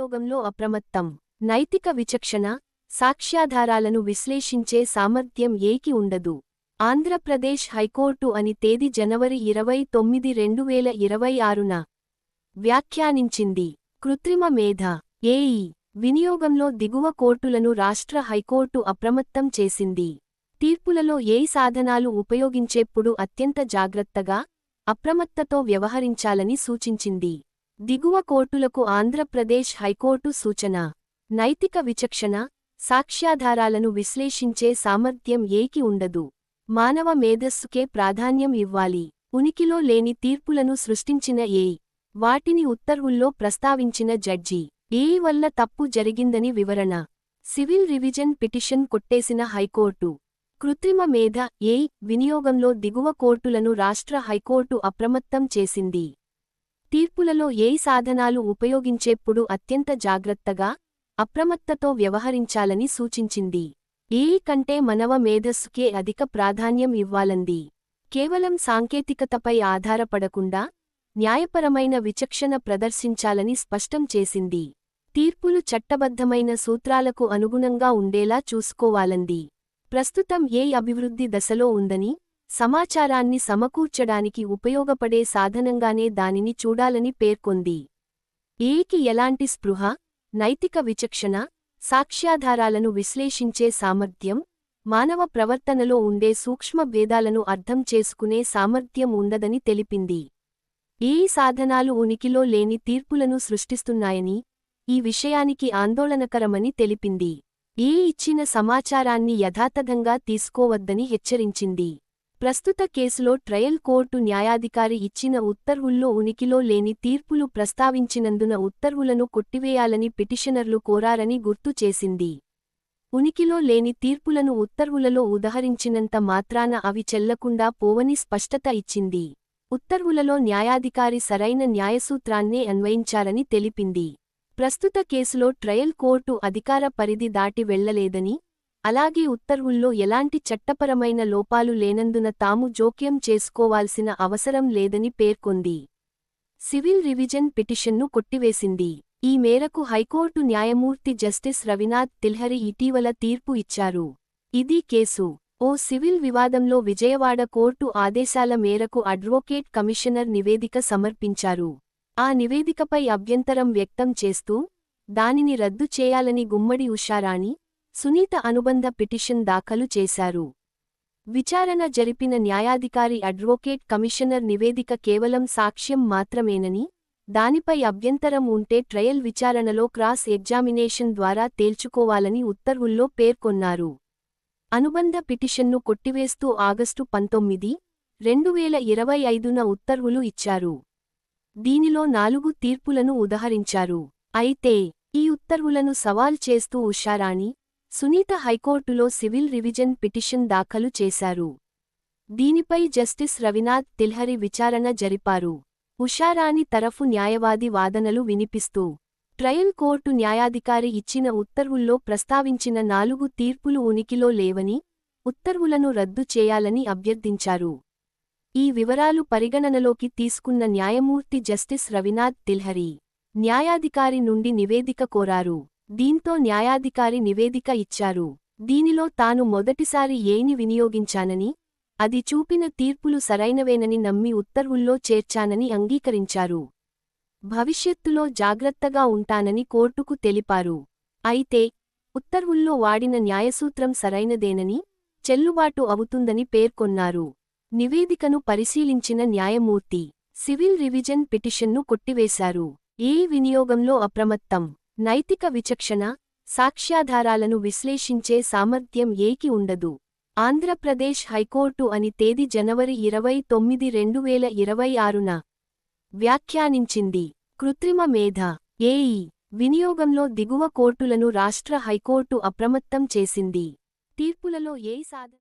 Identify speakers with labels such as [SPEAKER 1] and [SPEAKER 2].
[SPEAKER 1] వినియోగంలో అప్రమత్తం. నైతిక విచక్షణ సాక్ష్యాధారాలను విశ్లేషించే సామర్థ్యం ఏకి ఉండదు. ఆంధ్రప్రదేశ్ హైకోర్టు అని తేదీ జనవరి ఇరవై తొమ్మిది రెండు వేల ఇరవై ఆరున వ్యాఖ్యానించింది. కృత్రిమ మేధ ఏఈ వినియోగంలో దిగువ కోర్టులను రాష్ట్ర హైకోర్టు అప్రమత్తం చేసింది. తీర్పులలో ఏ సాధనాలు ఉపయోగించేప్పుడు అత్యంత జాగ్రత్తగా అప్రమత్తతో వ్యవహరించాలని సూచించింది. దిగువ కోర్టులకు ఆంధ్రప్రదేశ్ హైకోర్టు సూచన. నైతిక విచక్షణ సాక్ష్యాధారాలను విశ్లేషించే సామర్థ్యం ఏకి ఉండదు. మానవ మేధస్సుకే ప్రాధాన్యం ఇవ్వాలి. ఉనికిలో లేని తీర్పులను సృష్టించిన ఏ. వాటిని ఉత్తర్వుల్లో ప్రస్తావించిన జడ్జి. ఏ వల్ల తప్పు జరిగిందని వివరణ. సివిల్ రివిజన్ పిటిషన్ కొట్టేసిన హైకోర్టు. కృత్రిమ మేధ ఏ. వినియోగంలో దిగువ కోర్టులను రాష్ట్ర హైకోర్టు అప్రమత్తం చేసింది. తీర్పులలో ఏ సాధనాలు ఉపయోగించేప్పుడు అత్యంత జాగ్రత్తగా అప్రమత్తతో వ్యవహరించాలని సూచించింది. ఏ కంటే మనవ మేధస్సుకే అధిక ప్రాధాన్యం ఇవ్వాలంది. కేవలం సాంకేతికతపై ఆధారపడకుండా న్యాయపరమైన విచక్షణ ప్రదర్శించాలని స్పష్టం చేసింది. తీర్పులు చట్టబద్ధమైన సూత్రాలకు అనుగుణంగా ఉండేలా చూసుకోవాలంది. ప్రస్తుతం ఏ అభివృద్ధి దశలో ఉందని సమాచారాన్ని సమకూర్చడానికి ఉపయోగపడే సాధనంగానే దానిని చూడాలని పేర్కొంది. ఏకి ఎలాంటి స్పృహ నైతిక విచక్షణ సాక్ష్యాధారాలను విశ్లేషించే సామర్థ్యం మానవ ప్రవర్తనలో ఉండే సూక్ష్మ భేదాలను అర్థం చేసుకునే సామర్థ్యం ఉండదని తెలిపింది. ఏ సాధనాలు ఉనికిలో లేని తీర్పులను సృష్టిస్తున్నాయని ఈ విషయానికి ఆందోళనకరమని తెలిపింది. ఏ ఇచ్చిన సమాచారాన్ని యథాతథంగా తీసుకోవద్దని హెచ్చరించింది. ప్రస్తుత కేసులో ట్రయల్ కోర్టు న్యాయాధికారి ఇచ్చిన ఉత్తర్వుల్లో ఉనికిలో లేని తీర్పులు ప్రస్తావించినందున ఉత్తర్వులను కొట్టివేయాలని పిటిషనర్లు కోరారని గుర్తు చేసింది. ఉనికిలో లేని తీర్పులను ఉత్తర్వులలో ఉదహరించినంత మాత్రాన అవి చెల్లకుండా పోవని స్పష్టత ఇచ్చింది. ఉత్తర్వులలో న్యాయాధికారి సరైన న్యాయసూత్రాన్నే అన్వయించారని తెలిపింది. ప్రస్తుత కేసులో ట్రయల్ కోర్టు అధికార పరిధి దాటి వెళ్ళలేదని అలాగే ఉత్తర్వుల్లో ఎలాంటి చట్టపరమైన లోపాలు లేనందున తాము జోక్యం చేసుకోవాల్సిన అవసరం లేదని పేర్కొంది. సివిల్ రివిజన్ పిటిషన్ను కొట్టివేసింది. ఈ మేరకు హైకోర్టు న్యాయమూర్తి జస్టిస్ రవినాథ్ తిల్హరి ఇటీవల తీర్పు ఇచ్చారు. ఇది కేసు. ఓ సివిల్ వివాదంలో విజయవాడ కోర్టు ఆదేశాల మేరకు అడ్వొకేట్ కమిషనర్ నివేదిక సమర్పించారు. ఆ నివేదికపై అభ్యంతరం వ్యక్తం చేస్తూ దానిని రద్దు చేయాలని గుమ్మడి ఉషారాణి సునీత అనుబంధ పిటిషన్ దాఖలు చేశారు. విచారణ జరిపిన న్యాయాధికారి అడ్వొకేట్ కమిషనర్ నివేదిక కేవలం సాక్ష్యం మాత్రమేనని దానిపై అభ్యంతరం ఉంటే ట్రయల్ విచారణలో క్రాస్ ఎగ్జామినేషన్ ద్వారా తేల్చుకోవాలని ఉత్తర్వుల్లో పేర్కొన్నారు. అనుబంధ పిటిషన్ను కొట్టివేస్తూ ఆగస్టు పంతొమ్మిది రెండు వేల ఇరవై ఐదున ఉత్తర్వులు ఇచ్చారు. దీనిలో నాలుగు తీర్పులను ఉదహరించారు. అయితే ఈ ఉత్తర్వులను సవాల్ చేస్తూ ఉషారాణి సునీత హైకోర్టులో సివిల్ రివిజన్ పిటిషన్ దాఖలు చేశారు. దీనిపై జస్టిస్ రవినాథ్ తిల్హరి విచారణ జరిపారు. ఉషారాణి తరఫు న్యాయవాది వాదనలు వినిపిస్తూ ట్రయల్ కోర్టు న్యాయాధికారి ఇచ్చిన ఉత్తర్వుల్లో ప్రస్తావించిన నాలుగు తీర్పులు ఉనికిలో లేవని ఉత్తర్వులను రద్దు చేయాలని అభ్యర్థించారు. ఈ వివరాలు పరిగణనలోకి తీసుకున్న న్యాయమూర్తి జస్టిస్ రవినాథ్ తిల్హరి న్యాయాధికారి నుండి నివేదిక కోరారు. దీంతో న్యాయాధికారి నివేదిక ఇచ్చారు. దీనిలో తాను మొదటిసారి ఏని వినియోగించానని అది చూపిన తీర్పులు సరైనవేనని నమ్మి ఉత్తర్వుల్లో చేర్చానని అంగీకరించారు. భవిష్యత్తులో జాగ్రత్తగా ఉంటానని కోర్టుకు తెలిపారు. అయితే ఉత్తర్వుల్లో వాడిన న్యాయసూత్రం సరైనదేనని చెల్లుబాటు అవుతుందని పేర్కొన్నారు. నివేదికను పరిశీలించిన న్యాయమూర్తి సివిల్ రివిజన్ పిటిషన్ను కొట్టివేశారు. ఏ వినియోగంలో అప్రమత్తం? నైతిక విచక్షణ సాక్ష్యాధారాలను విశ్లేషించే సామర్థ్యం ఏకి ఉండదు. ఆంధ్రప్రదేశ్ హైకోర్టు అని తేదీ జనవరి ఇరవై తొమ్మిది రెండు వేల ఇరవై ఆరున వ్యాఖ్యానించింది. కృత్రిమ మేధ ఏఈ వినియోగంలో దిగువ కోర్టులను రాష్ట్ర హైకోర్టు అప్రమత్తం చేసింది. తీర్పులలో ఏ సాధ